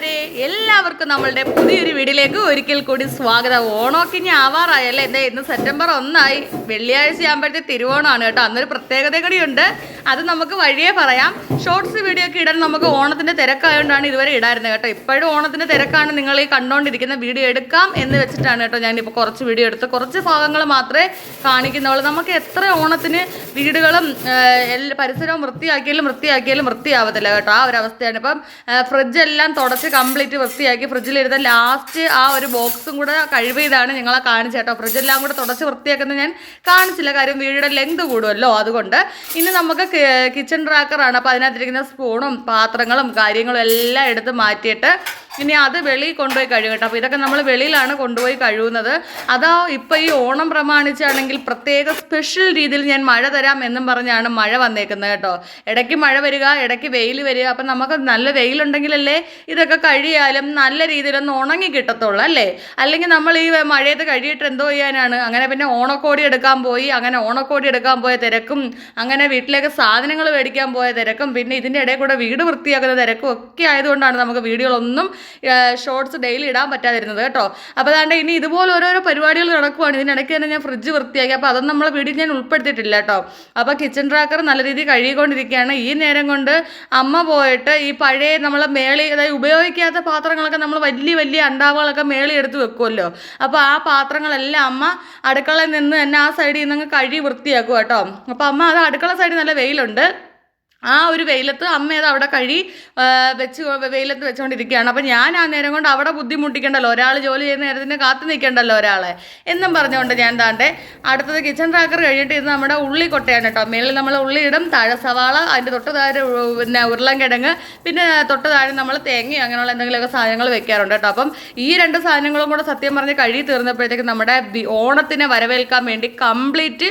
കൂട്ടുകാരെ എല്ലാവർക്കും നമ്മളുടെ പുതിയൊരു വീഡിയോയിലേക്ക് ഒരിക്കൽ കൂടി സ്വാഗതം. ഓണമൊക്കെ ഇനി ആവാറായല്ലേ? എന്താ ഇന്ന് സെപ്റ്റംബർ ഒന്നായി. വെള്ളിയാഴ്ച ആകുമ്പോഴത്തെ തിരുവോണമാണ് കേട്ടോ. അന്നൊരു പ്രത്യേകത കൂടിയുണ്ട് അത് നമുക്ക് വഴിയേ പറയാം. ഷോർട്സ് വീഡിയോ ഒക്കെ ഇടാൻ നമുക്ക് ഓണത്തിന്റെ തിരക്കായതുകൊണ്ടാണ് ഇതുവരെ ഇടായിരുന്നത് കേട്ടോ. ഇപ്പോഴും ഓണത്തിന്റെ തിരക്കാണ് നിങ്ങൾ ഈ കണ്ടുകൊണ്ടിരിക്കുന്ന വീഡിയോ എടുക്കാം എന്ന് വെച്ചിട്ടാണ് കേട്ടോ ഞാനിപ്പോൾ കുറച്ച് വീഡിയോ എടുത്ത് കുറച്ച് ഭാഗങ്ങൾ മാത്രമേ കാണിക്കുന്നുള്ളൂ. നമുക്ക് എത്ര ഓണത്തിന് വീടുകളും പരിസരവും വൃത്തിയാക്കിയാലും വൃത്തിയാക്കിയാലും വൃത്തിയാവത്തില്ല കേട്ടോ. ആ ഒരു അവസ്ഥയാണ്. ഇപ്പം ഫ്രിഡ്ജ് എല്ലാം തുടച്ച് കംപ്ലീറ്റ് വൃത്തിയാക്കി ഫ്രിഡ്ജിലിരുന്ന ലാസ്റ്റ് ആ ഒരു ബോക്സും കൂടെ കഴിവിയതാണ് ഞങ്ങളെ കാണിച്ചത് കേട്ടോ. ഫ്രിഡ്ജെല്ലാം കൂടെ തുടച്ച് വൃത്തിയാക്കുന്നത് ഞാൻ കാണിച്ചില്ല. കാര്യം വീടിന്റെ ലെങ്ത് കൂടുമല്ലോ അതുകൊണ്ട്. ഇനി നമുക്ക് കിച്ചൺ ട്രാക്കറാണ് അപ്പോൾ അതിനകത്തിരിക്കുന്ന സ്പൂണും പാത്രങ്ങളും കാര്യങ്ങളും എല്ലാം എടുത്ത് മാറ്റിയിട്ട് ഇനി അത് വെളിയിൽ കൊണ്ടുപോയി കഴിയും കേട്ടോ അപ്പോൾ ഇതൊക്കെ നമ്മൾ വെളിയിലാണ് കൊണ്ടുപോയി കഴുകുന്നത്. അതാ ഇപ്പോൾ ഈ ഓണം പ്രമാണിച്ചാണെങ്കിൽ പ്രത്യേക സ്പെഷ്യൽ രീതിയിൽ ഞാൻ മഴ തരാം എന്നും പറഞ്ഞാണ് മഴ വന്നേക്കുന്നത് കേട്ടോ. ഇടയ്ക്ക് മഴ വരിക ഇടയ്ക്ക് വെയിൽ വരിക. അപ്പം നമുക്ക് നല്ല വെയിലുണ്ടെങ്കിലല്ലേ ഇതൊക്കെ കഴിയാലും നല്ല രീതിയിലൊന്ന് ഉണങ്ങി കിട്ടത്തുള്ളൂ അല്ലേ? അല്ലെങ്കിൽ നമ്മൾ ഈ മഴയത്ത് കഴിയിട്ട് എന്തോ ചെയ്യാനാണ്? അങ്ങനെ പിന്നെ ഓണക്കോടി എടുക്കാൻ പോയി അങ്ങനെ ഓണക്കോടി എടുക്കാൻ പോയ തിരക്കും അങ്ങനെ വീട്ടിലേക്ക് സാധനങ്ങൾ മേടിക്കാൻ പോയ തിരക്കും പിന്നെ ഇതിന്റെ ഇടയിൽ കൂടെ വീട് വൃത്തിയാക്കുന്ന തിരക്കും ഒക്കെ ആയതുകൊണ്ടാണ് നമുക്ക് വീഡിയോകളൊന്നും ഷോർട്സ് ഡെയിലി ഇടാൻ പറ്റാതിരുന്നത് കേട്ടോ. അപ്പോൾ അതാണ്ട് ഇനി ഇതുപോലെ ഓരോരോ പരിപാടികൾ നടക്കുവാണ്. ഇതിനിടയ്ക്ക് തന്നെ ഞാൻ ഫ്രിഡ്ജ് വൃത്തിയാക്കി. അപ്പോൾ അതൊന്നും നമ്മളെ വീട്ടിൽ ഞാൻ ഉൾപ്പെടുത്തിയിട്ടില്ല കേട്ടോ. അപ്പോൾ കിച്ചൺ ട്രാക്കർ നല്ല രീതിയിൽ കഴുകിക്കൊണ്ടിരിക്കുകയാണ്. ഈ നേരം കൊണ്ട് അമ്മ പോയിട്ട് ഈ പഴയ നമ്മളെ മേളി അതായത് ഉപയോഗിക്കാത്ത പാത്രങ്ങളൊക്കെ നമ്മൾ വലിയ വലിയ അണ്ടാവുകളൊക്കെ മേളി എടുത്ത് വെക്കുമല്ലോ അപ്പോൾ ആ പാത്രങ്ങളെല്ലാം അമ്മ അടുക്കളയിൽ നിന്ന് തന്നെ ആ സൈഡിൽ നിന്ന് കഴുകി വൃത്തിയാക്കും കേട്ടോ. അപ്പോൾ അമ്മ അത് അടുക്കള സൈഡിൽ നല്ല വെയിലുണ്ട്. ആ ഒരു വെയിലത്ത് അമ്മ അവിടെ കഴി വെച്ച് വെയിലത്ത് വെച്ചുകൊണ്ടിരിക്കുകയാണ് അപ്പം ഞാൻ ആ നേരം കൊണ്ട് അവിടെ ബുദ്ധിമുട്ടിക്കണ്ടല്ലോ. ഒരാൾ ജോലി ചെയ്യുന്ന നേരത്തിന് കാത്തു നിൽക്കണ്ടല്ലോ ഒരാളെ. എന്നും പറഞ്ഞുകൊണ്ട് ഞാൻ താണ്ടെ അടുത്തത് കിച്ചൺ ട്രാക്കർ കഴിഞ്ഞിട്ട് ഇത് നമ്മുടെ ഉള്ളി കൊട്ടയാണ് കേട്ടോ. മേളിൽ നമ്മൾ ഉള്ളി ഇടും താഴെ സവാള അതിന്റെ തൊട്ട് താഴെ പിന്നെ ഉരുളൻകിഴങ്ങ് പിന്നെ തൊട്ട് താഴെ നമ്മൾ തേങ്ങ അങ്ങനെയുള്ള എന്തെങ്കിലുമൊക്കെ സാധനങ്ങൾ വെക്കാറുണ്ട് കേട്ടോ. അപ്പം ഈ രണ്ട് സാധനങ്ങളും കൂടെ സത്യം പറഞ്ഞ് കഴുകി തീർന്നപ്പോഴത്തേക്ക് നമ്മുടെ ഓണത്തിനെ വരവേൽക്കാൻ വേണ്ടി കംപ്ലീറ്റ്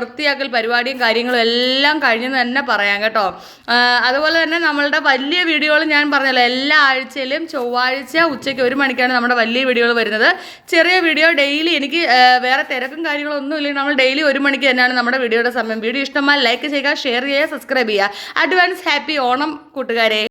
വൃത്തിയാക്കൽ പരിപാടിയും കാര്യങ്ങളും എല്ലാം കഴിഞ്ഞെന്ന് തന്നെ പറയാം കേട്ടോ. ആ, അതുപോലെ തന്നെ നമ്മളുടെ വലിയ വീഡിയോകൾ ഞാൻ പറഞ്ഞല്ലോ എല്ലാ ആഴ്ചയിലും ചൊവ്വാഴ്ച ഉച്ചയ്ക്ക് ഒരു മണിക്കാണ് നമ്മുടെ വലിയ വീഡിയോകൾ വരുന്നത്. ചെറിയ വീഡിയോ ഡെയിലി എനിക്ക് വേറെ തിരക്കും കാര്യങ്ങളും ഒന്നും ഇല്ലെങ്കിൽ നമ്മൾ ഡെയിലി ഒരു മണിക്ക് തന്നെയാണ് നമ്മുടെ വീഡിയോയുടെ സമയം. വീഡിയോ ഇഷ്ടമായി ലൈക്ക് ചെയ്യുക ഷെയർ ചെയ്യുക സബ്സ്ക്രൈബ് ചെയ്യുക. അഡ്വാൻസ് ഹാപ്പി ഓണം കൂട്ടുകാരെ.